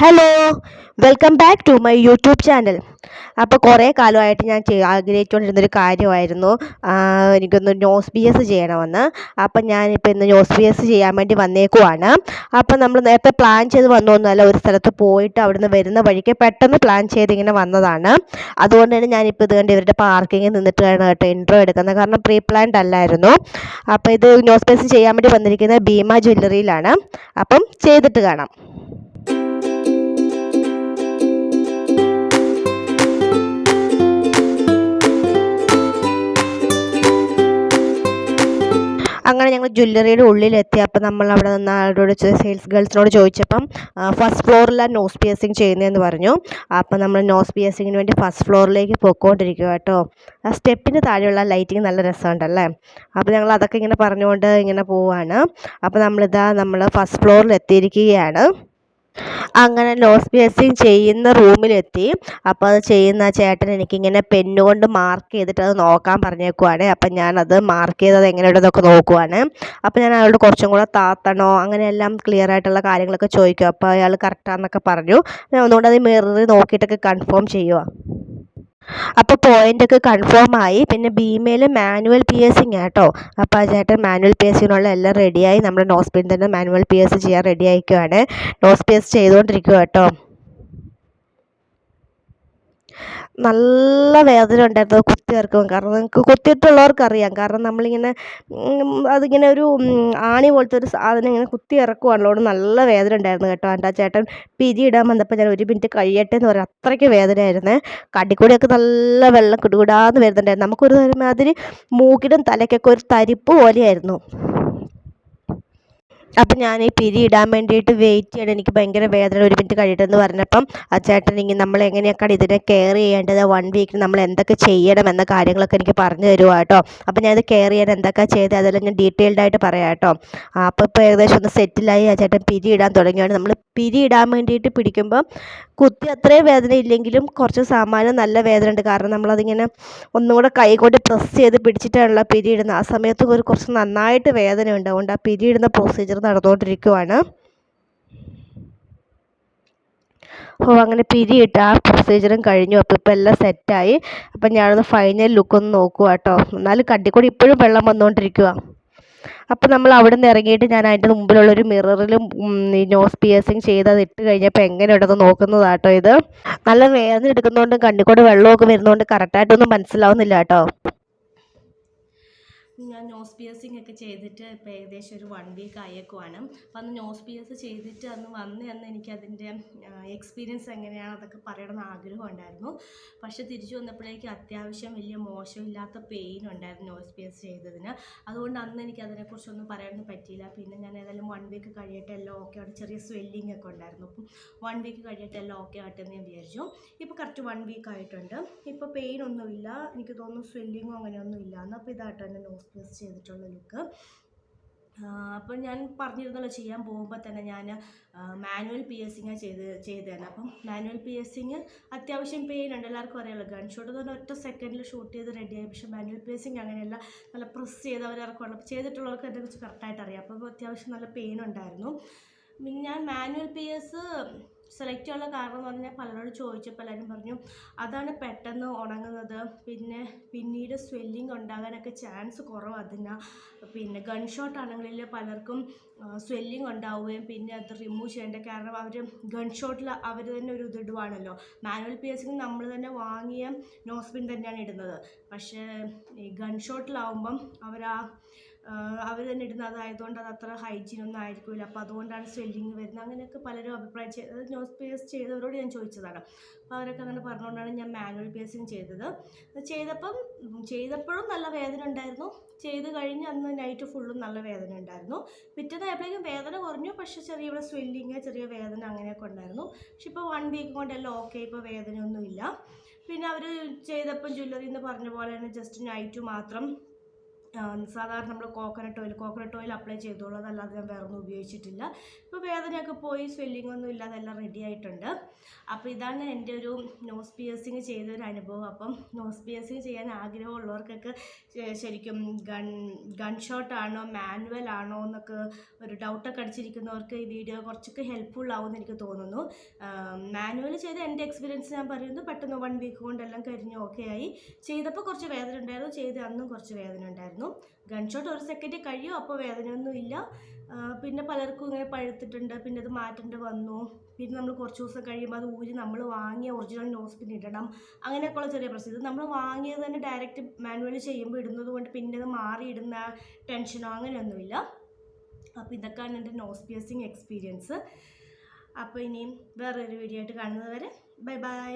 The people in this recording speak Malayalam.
Hello welcome back to my YouTube channel അപ്പോൾ കുറേ കാലമായിട്ട് ഞാൻ ആഗ്രഹിച്ചുകൊണ്ടിരുന്നൊരു കാര്യമായിരുന്നു. എനിക്കൊന്ന് നോസ് ബി എസ് ചെയ്യണമെന്ന്. അപ്പം ഞാനിപ്പോൾ ഇന്ന് നോസ് ബി എസ് ചെയ്യാൻ വേണ്ടി വന്നേക്കുവാണ്. അപ്പം നമ്മൾ നേരത്തെ പ്ലാൻ ചെയ്ത് വന്നൊന്നുമല്ല ഒരു സ്ഥലത്ത് പോയിട്ട് അവിടുന്ന് വരുന്ന വഴിക്ക് പെട്ടെന്ന് പ്ലാൻ ചെയ്ത് ഇങ്ങനെ വന്നതാണ്. അതുകൊണ്ട് തന്നെ ഞാനിപ്പോൾ ഇത് കണ്ട് ഇവരുടെ പാർക്കിങ്ങിൽ നിന്നിട്ടാണ് കേട്ടോ ഇൻട്രോ എടുക്കുന്നത്. കാരണം പ്രീ പ്ലാൻഡ് അല്ലായിരുന്നു. അപ്പോൾ ഇത് നോസ് ബി എസ് ചെയ്യാൻ വേണ്ടി വന്നിരിക്കുന്നത് ഭീമ ജ്വല്ലറിയിലാണ് അപ്പം ചെയ്തിട്ട് കാണാം. അങ്ങനെ ഞങ്ങൾ ജ്വല്ലറിയുടെ ഉള്ളിലെത്തി. അപ്പോൾ നമ്മൾ അവിടെ നിന്ന് ആളോട് സെയിൽസ് ഗേൾസിനോട് ചോദിച്ചപ്പം ഫസ്റ്റ് ഫ്ലോറിലാണ് നോസ് പിയസിങ് ചെയ്യുന്നതെന്ന് പറഞ്ഞു. അപ്പോൾ നമ്മൾ നോസ് പിയസിങ്ങിന് വേണ്ടി ഫസ്റ്റ് ഫ്ലോറിലേക്ക് പോയിക്കൊണ്ടിരിക്കുക കേട്ടോ. ആ സ്റ്റെപ്പിന് താഴെയുള്ള ലൈറ്റിങ് നല്ല രസമുണ്ടല്ലേ? അപ്പോൾ ഞങ്ങൾ അതൊക്കെ ഇങ്ങനെ പറഞ്ഞുകൊണ്ട് ഇങ്ങനെ പോവാണ്. അപ്പോൾ നമ്മളിതാ നമ്മൾ ഫസ്റ്റ് ഫ്ലോറിൽ എത്തിയിരിക്കുകയാണ്. അങ്ങനെ ലോസ് പിയർസിങ് ചെയ്യുന്ന റൂമിലെത്തി. അപ്പോൾ അത് ചെയ്യുന്ന ചേട്ടൻ എനിക്കിങ്ങനെ പെന്നുകൊണ്ട് മാർക്ക് ചെയ്തിട്ട് അത് നോക്കാൻ പറഞ്ഞേക്കുവാണ്. അപ്പം ഞാനത് മാർക്ക് ചെയ്തത് എങ്ങനെയുള്ളതൊക്കെ നോക്കുവാണ്. അപ്പം ഞാൻ അയാളോട് കുറച്ചും കൂടെ താത്തണോ അങ്ങനെയെല്ലാം ക്ലിയർ ആയിട്ടുള്ള കാര്യങ്ങളൊക്കെ ചോദിക്കും. അപ്പോൾ അയാൾ കറക്റ്റാന്നൊക്കെ പറഞ്ഞു. ഞാൻ ഒന്നുകൊണ്ട് അത് മിറർ നോക്കിയിട്ടൊക്കെ കൺഫേം ചെയ്യുക അപ്പോൾ പോയിന്റൊക്കെ കൺഫേം ആയി. പിന്നെ ബീമയിൽ മാനുവൽ പി എസ് സിങ് കേട്ടോ അപ്പോൾ ആ ചേട്ടൻ മാനുവൽ പി എസ് സിനുള്ള എല്ലാം റെഡിയായി നമ്മുടെ നോസ് പിൻ തന്നെ മാനുവൽ പി എസ് ചെയ്യാൻ റെഡി ആയിക്കുവാണ് നോസ് പി എസ് ചെയ്തുകൊണ്ടിരിക്കുക കേട്ടോ നല്ല വേദന ഉണ്ടായിരുന്നു കുത്തി വരക്കുമ്പോൾ കാരണം നിങ്ങൾക്ക് കുത്തിയിട്ടുള്ളവർക്ക് അറിയാം കാരണം നമ്മളിങ്ങനെ അതിങ്ങനെ ഒരു ആണി പോലത്തെ ഒരു സാധനം ഇങ്ങനെ കുത്തി ഇറക്കുവാണല്ലോ അതുകൊണ്ട് നല്ല വേദന ഉണ്ടായിരുന്നു കേട്ടോ. എന്റെ ആ ചേട്ടൻ പിരി ഇടാൻ വന്നപ്പോൾ ഞാൻ ഒരു മിനിറ്റ് കഴിയട്ടെ എന്ന് പറയാം അത്രയ്ക്ക് വേദനയായിരുന്നേ. കടിക്കൂടിയൊക്കെ നല്ല വെള്ളം കുടുകൂടാന്ന് വരുന്നുണ്ടായിരുന്നു. നമുക്കൊരു മാതിരി മൂക്കിനും തലയ്ക്കൊക്കെ ഒരു തരിപ്പ് പോലെയായിരുന്നു. അപ്പം ഞാൻ ഈ പിരി ഇടാൻ വേണ്ടിയിട്ട് വെയിറ്റ് ചെയ്യണം. എനിക്ക് ഭയങ്കര വേദന. ഒരു മിനിറ്റ് കഴിയട്ടെന്ന് പറഞ്ഞപ്പം ആ ചേട്ടൻ ഇങ്ങനെ നമ്മൾ എങ്ങനെയൊക്കെയാണ് ഇതിനെ കെയർ ചെയ്യേണ്ടത്? വൺ വീക്കിന് നമ്മൾ എന്തൊക്കെ ചെയ്യണം? എന്ന കാര്യങ്ങളൊക്കെ എനിക്ക് പറഞ്ഞു തരുവാ കേട്ടോ അപ്പം ഞാനത് കെയർ ചെയ്യാൻ എന്തൊക്കെ ചെയ്ത് അതെല്ലാം ഞാൻ ഡീറ്റെയിൽഡ് ആയിട്ട് പറയാം കേട്ടോ അപ്പോൾ ഇപ്പോൾ ഏകദേശം ഒന്ന് സെറ്റിലായി ആ ചേട്ടൻ പിരി ഇടാൻ തുടങ്ങിയാണ് നമ്മൾ പിരി ഇടാൻ വേണ്ടിയിട്ട് പിടിക്കുമ്പം കുത്തി അത്രയും വേദന ഇല്ലെങ്കിലും കുറച്ച് സാമാന്യം നല്ല വേദന ഉണ്ട്. കാരണം നമ്മളതിങ്ങനെ ഒന്നും കൂടെ കൈ കൊണ്ട് പ്രസ് ചെയ്ത് പിടിച്ചിട്ടാണല്ലോ പിരി ഇടുന്നത് ആ സമയത്ത് ഒരു കുറച്ച് നന്നായിട്ട് വേദന ഉണ്ട് അതുകൊണ്ട് ആ പിരി ഇടുന്ന പ്രൊസീജിയർ നടന്നുകൊണ്ടിരിക്കുവാണ്. ഓ അങ്ങനെ പിരിയിട്ട് ആ പ്രൊസീജിയറും കഴിഞ്ഞു. അപ്പോൾ ഇപ്പോൾ എല്ലാം സെറ്റായി അപ്പം ഞാനൊന്ന് ഫൈനൽ ലുക്കൊന്ന് നോക്കുക കേട്ടോ എന്നാലും കണ്ടിക്കൂടി ഇപ്പോഴും വെള്ളം വന്നുകൊണ്ടിരിക്കുക അപ്പോൾ നമ്മൾ അവിടെ നിന്ന് ഇറങ്ങിയിട്ട് ഞാൻ അതിന്റെ മുമ്പിലുള്ളൊരു മിററിലും ഈ നോസ് പിയേഴ്സിങ് ചെയ്ത് ഇട്ട് കഴിഞ്ഞപ്പോൾ എങ്ങനെയുണ്ടെന്ന് നോക്കുന്നതാട്ടോ ഇത്. നല്ല വേദന എടുക്കുന്നതുകൊണ്ടും കണ്ണിക്കൂടെ വെള്ളമൊക്കെ വരുന്നതുകൊണ്ട് കറക്റ്റായിട്ടൊന്നും മനസ്സിലാവുന്നില്ല കേട്ടോ ഞാൻ നോസ് പിയേഴ്സിംഗ് ഒക്കെ ചെയ്തിട്ട് ഇപ്പോൾ ഏകദേശം ഒരു വൺ വീക്ക് ആയേക്കുവാണ്. അപ്പം അന്ന് നോസ് പിയേഴ്സ് ചെയ്തിട്ട് അന്ന് വന്ന് അന്ന് എനിക്കതിന്റെ എക്സ്പീരിയൻസ് എങ്ങനെയാണ് അതൊക്കെ പറയണമെന്ന് ആഗ്രഹം ഉണ്ടായിരുന്നു. പക്ഷേ തിരിച്ചു വന്നപ്പോഴേക്കും അത്യാവശ്യം വലിയ മോശമില്ലാത്ത പെയിൻ ഉണ്ടായിരുന്നു നോസ് പിയേഴ്സ് ചെയ്തതിന്. അതുകൊണ്ട് അന്ന് എനിക്ക് അതിനെക്കുറിച്ചൊന്നും പറയാനൊന്നും പറ്റിയില്ല. പിന്നെ ഞാൻ ഏതായാലും വൺ വീക്ക് കഴിയട്ടെ എല്ലാം ഓക്കെ ആയിട്ട് ചെറിയ സ്വെല്ലിംഗ് ഒക്കെ ഉണ്ടായിരുന്നു. അപ്പം വൺ വീക്ക് കഴിയട്ടെ എല്ലാം ഓക്കെ ആയിട്ട് എന്ന് ഞാൻ വിചാരിച്ചു. ഇപ്പോൾ കറക്റ്റ് വൺ വീക്ക് ആയിട്ടുണ്ട്. ഇപ്പോൾ പെയിൻ ഒന്നുമില്ല. എനിക്ക് തോന്നുന്നു സ്വെല്ലിങ്ങോ അങ്ങനെയൊന്നും ഇല്ല എന്നപ്പോൾ ഇതായിട്ട് തന്നെ നോസ് പിയേഴ്സ് ചെയ്തിട്ടുള്ള ലുക്ക്. അപ്പം ഞാൻ പറഞ്ഞിരുന്നല്ലോ ചെയ്യാൻ പോകുമ്പോൾ തന്നെ ഞാൻ മാനുവൽ പി എസിങ് ചെയ്ത് ചെയ്തതാണ് അപ്പം മാനുവൽ പി എസിങ് അത്യാവശ്യം പെയിൻ ഉണ്ട്. എല്ലാവർക്കും അറിയാമല്ലോ ഗൺ ഷോട്ട് എന്ന് തന്നെ ഒറ്റ സെക്കൻഡിൽ ഷൂട്ട് ചെയ്ത് റെഡിയായി പക്ഷേ മാനുവൽ പി എസിങ് അങ്ങനെയല്ല നല്ല പ്രസ് അപ്പോൾ ചെയ്തിട്ടുള്ളവർക്ക് അതിനെക്കുറിച്ച് കറക്റ്റായിട്ട് അറിയാം അപ്പോൾ അത്യാവശ്യം നല്ല പെയിൻ ഉണ്ടായിരുന്നു. ഞാൻ മാനുവൽ പി എസ് സെലക്ട് ചെയ്യാനുള്ള കാരണം എന്ന് പറഞ്ഞാൽ പലരോട് ചോദിച്ചപ്പോൾ എല്ലാവരും പറഞ്ഞു അതാണ് പെട്ടെന്ന് ഉണങ്ങുന്നത്. പിന്നെ പിന്നീട് സ്വെല്ലിങ് ഉണ്ടാകാനൊക്കെ ചാൻസ് കുറവ് അതിനാ. പിന്നെ ഗൺ ഷോട്ട് പലർക്കും സ്വെല്ലിങ് ഉണ്ടാവുകയും പിന്നെ അത് റിമൂവ് ചെയ്യേണ്ട കാരണം അവർ ഗൺ ഷോട്ടിൽ അവർ തന്നെ ഒരു ഇതിടുവാണല്ലോ മാനുവൽ പിയേഴ്സിങ് നമ്മൾ തന്നെ വാങ്ങിയ നോസ്പിൻ തന്നെയാണ് ഇടുന്നത്. പക്ഷേ ഈ ഗൺ ഷോട്ടിലാവുമ്പം അവർ ആ അവർ തന്നെ ഇടുന്ന അതായതുകൊണ്ട് അത് അത്ര ഹൈജീൻ ഒന്നും ആയിരിക്കില്ല അപ്പോൾ അതുകൊണ്ടാണ് സ്വെല്ലിങ് വരുന്നത്. അങ്ങനെയൊക്കെ പലരും അഭിപ്രായം ചെയ്ത് നോസ് പേസ് ചെയ്തവരോട് ഞാൻ ചോദിച്ചതാണ്. അപ്പോൾ അവരൊക്കെ അങ്ങനെ പറഞ്ഞുകൊണ്ടാണ് ഞാൻ മാനുവൽ പേസിങ് ചെയ്തത്. ചെയ്തപ്പം ചെയ്തപ്പോഴും നല്ല വേദന ഉണ്ടായിരുന്നു. ചെയ്ത് കഴിഞ്ഞ് അന്ന് നൈറ്റ് ഫുള്ളും നല്ല വേദന ഉണ്ടായിരുന്നു. പിറ്റേന്നായപ്പോഴേക്കും വേദന കുറഞ്ഞു. പക്ഷേ ചെറിയ ഇവിടെ സ്വെല്ലിങ് ചെറിയ വേദന അങ്ങനെയൊക്കെ ഉണ്ടായിരുന്നു. പക്ഷെ ഇപ്പോൾ വൺ വീക്ക് കൊണ്ട് എല്ലാം ഓക്കെ ഇപ്പോൾ വേദനയൊന്നുമില്ല. പിന്നെ അവർ ചെയ്തപ്പം ജ്വല്ലറി എന്ന് പറഞ്ഞ പോലെ തന്നെ ജസ്റ്റ് നൈറ്റ് മാത്രം സാധാരണ നമ്മൾ coconut oil coconut oil apply ചെയ്തോളൂ. അതല്ലാതെ ഞാൻ വേറെ ഒന്നും ഉപയോഗിച്ചിട്ടില്ല. ഇപ്പോൾ വേദനയൊക്കെ പോയി സ്വെല്ലിംഗ് ഒന്നും ഇല്ലാതെ എല്ലാം റെഡി ആയിട്ടുണ്ട്. അപ്പോൾ ഇതാണ് എന്റെ ഒരു നോസ് പിയേഴ്സിങ് ചെയ്തൊരു അനുഭവം. അപ്പം നോസ് പിയേഴ്സിങ് ചെയ്യാൻ ആഗ്രഹമുള്ളവർക്കൊക്കെ ശരിക്കും ഗൺ ഗൺ ഷോട്ട് ആണോ മാനുവൽ ആണോ എന്നൊക്കെ ഒരു ഡൗട്ടൊക്കെ അടിച്ചിരിക്കുന്നവർക്ക് ഈ വീഡിയോ കുറച്ചൊക്കെ ഹെൽപ്ഫുൾ ആവുമെന്ന് എനിക്ക് തോന്നുന്നു. മാനുവൽ ചെയ്ത് എന്റെ എക്സ്പീരിയൻസ് ഞാൻ പറയുന്നു. പെട്ടെന്ന് വൺ വീക്ക് കൊണ്ടെല്ലാം കരിഞ്ഞ് ഓക്കെ ആയി. ചെയ്തപ്പോൾ കുറച്ച് വേദന ഉണ്ടായിരുന്നു. ചെയ്ത് അന്നും കുറച്ച് വേദന ഉണ്ടായിരുന്നു. ഗൺ ഷോട്ട് ഒരു സെക്കൻഡ് കഴിയും അപ്പോൾ വേദനയൊന്നുമില്ല പിന്നെ പലർക്കും ഇങ്ങനെ പഴുത്തിട്ടുണ്ട് പിന്നെ അത് മാറ്റേണ്ടി വന്നു. പിന്നെ നമ്മൾ കുറച്ച് ദിവസം കഴിയുമ്പോൾ അത് ഊരി നമ്മൾ വാങ്ങിയ ഒറിജിനൽ നോസ് പിന്നെ ഇടണം. അങ്ങനെയൊക്കെയുള്ള ചെറിയ പ്രശ്നം. ഇത് നമ്മൾ വാങ്ങിയത് തന്നെ ഡയറക്റ്റ് മാനുവലി ചെയ്യുമ്പോൾ ഇടുന്നത് കൊണ്ട് പിന്നെ അത് മാറി ഇടുന്ന ടെൻഷനോ അങ്ങനെയൊന്നുമില്ല. അപ്പോൾ ഇതൊക്കെയാണ് എന്റെ നോസ് പിയസിങ് എക്സ്പീരിയൻസ് അപ്പോൾ ഇനിയും വേറൊരു വീഡിയോ ആയിട്ട് കാണുന്നത് വരെ. Bye bye